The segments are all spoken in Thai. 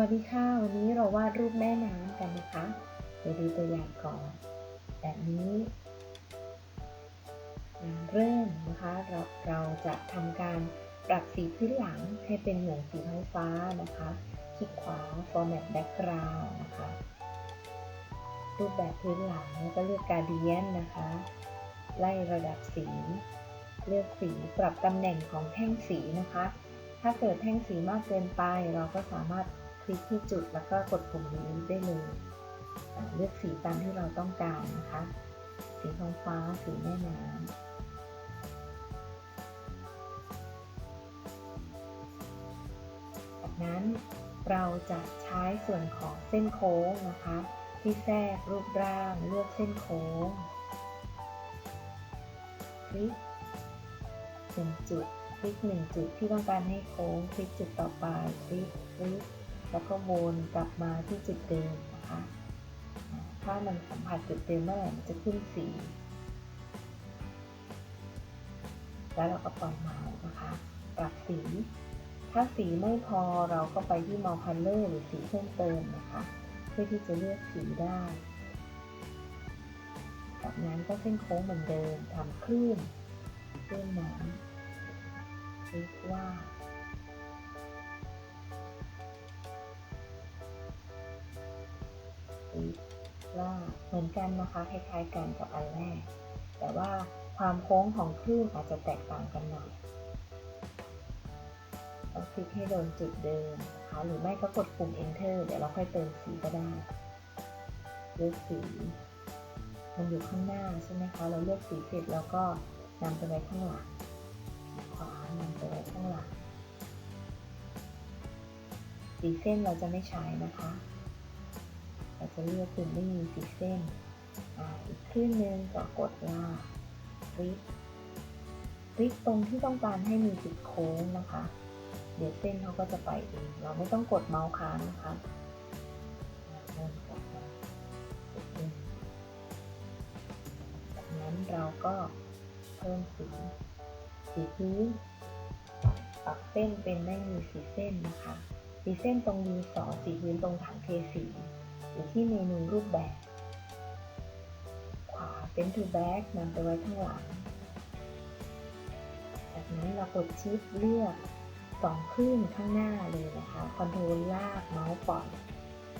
วัสดีค่ะ วันนี้เราวาดรูปแม่น้ำกันนะคะไปดูตัวอย่างก่อน แบบนี้เริ่มนะคะเราเราจะทำการปรับสีพื้นหลังให้เป็นเหมือนสีท้องฟ้านะคะ คลิกขวา format background นะคะ รูปแบบพื้นหลังแล้วก็เลือก gradient นะคะ ไล่ระดับสี เลือกสีปรับตำแหน่งของแท่งสีนะคะถ้าเกิดแท่งสีมากเกินไปเราก็สามารถ คลิกที่จุดแล้วก็กดปุ่มนี้ได้เลยเลือกสีตามที่เราต้องการนะคะ สีทองฟ้า สีแม่น้ำจากนั้นเราจะใช้ส่วนของเส้นโค้งนะคะ ที่แทรกรูปร่างเลือกเส้นโค้ง คลิกหนึ่งจุด คลิกหนึ่งจุดที่ต้องการให้โค้ง คลิกจุดต่อไป คลิก คลิก แล้วก็วนกลับมาที่จุดเดิมนะคะ ถ้ามันสัมผัสจุดเดิมเมื่อไหร่มันจะขึ้นสี แล้วเราก็ปล่อยเมาส์นะคะปรับสี ถ้าสีไม่พอเราก็ไปที่ Mount Color หรือสีเพิ่มเติมนะคะ เพื่อที่จะเลือกสีได้จากนั้นก็เส้นโค้งเหมือนเดิมทำคลื่นคลื่นน้ำคลิกว่า ลิกว่าเหมือนกันนะคะคล้ายๆกันกับอันแรก แต่ว่าความโค้งของคลื่นอาจจะแตกต่างกันหน่อยต้องคลิกให้โดนจุดเดิมนะคะหรือไม่ก็กดปุ่ม enter เดี๋ยวเราค่อยเติมสีก็ได้เลือกสี มันอยู่ข้างหน้าใช่ไหมคะ เราเลือกสีเสร็จแล้วก็นำไปไว้ข้างหลังขวานำไปไว้ข้างหลังสีเส้นเราจะไม่ใช้นะคะ เราจะเลือกกลุ่มไม่มีสีเส้นอีกคลื่นหนึ่งก็กดลากคลิกคลิกตรงที่ต้องการให้มีจุดโค้งนะคะ เดี๋ยวเส้นเขาก็จะไปเอง เราไม่ต้องกดเมาส์ค้างนะคะจากนั้นเราก็เพิ่มสีสีพื้นปรับเส้นเป็นไม่มีสีเส้นนะคะ สีเส้นตรงดีสอสีพื้นตรงถังเทสี อยู่ที่เมนูรูปแบบ ขวาเป็น to back นำไปไว้ข้างหลัง จากนั้นเรากดชิปเลือกสองคลื่นข้างหน้าเลยนะคะ คอนโทรลลากเมาส์ปล่อย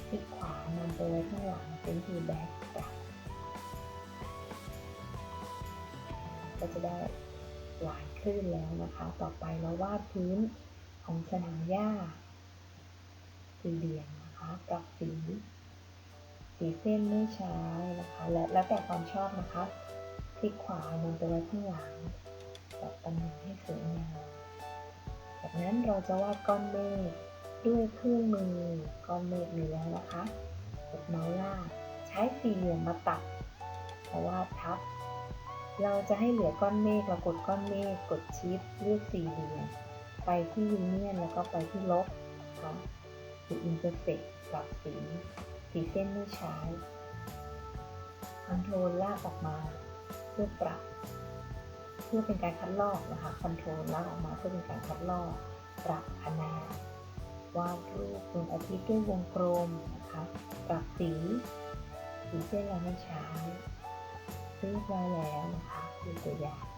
คลิกขวานำไปไว้ข้างหลังเป็น to back กลับก็จะได้หลายคลื่นแล้วนะคะ ต่อไปเราวาดพื้นของสนามหญ้าสี่เหลี่ยมนะคะกับสี สีเส้นไม่ใช้นะคะ และแล้วแต่ความชอบนะคะคลิกขวานำไปไว้ข้างหลังปรับตำแหน่งให้สวยงามจากนั้นเราจะวาดก้อนเมฆด้วยเครื่องมือก้อนเมฆมีแล้วนะคะกดเมาส์ลากใช้สี่เหลี่ยมมาตัดเพราะว่าทับ เราจะให้เหลือก้อนเมฆเรากดก้อนเมฆกดชิปเลือกสี่เหลี่ยมไปที่ยูเนียนแล้วก็ไปที่ลบนะคะหรืออินเตอร์เฟกปรับสี สีเส้นไม่ใช้คอนโทรลลากออกมาเพื่อปรับ เพื่อเป็นการคัดลอกนะคะคอนโทรลลากออกมาเพื่อเป็นการคัดลอกปรับขนาดวาดรูปดวงอาทิตย์ด้วยวงกลมนะคะปรับสี สีเส้นเราไม่ใช้เรียบร้อยแล้วนะคะดูตัวอย่าง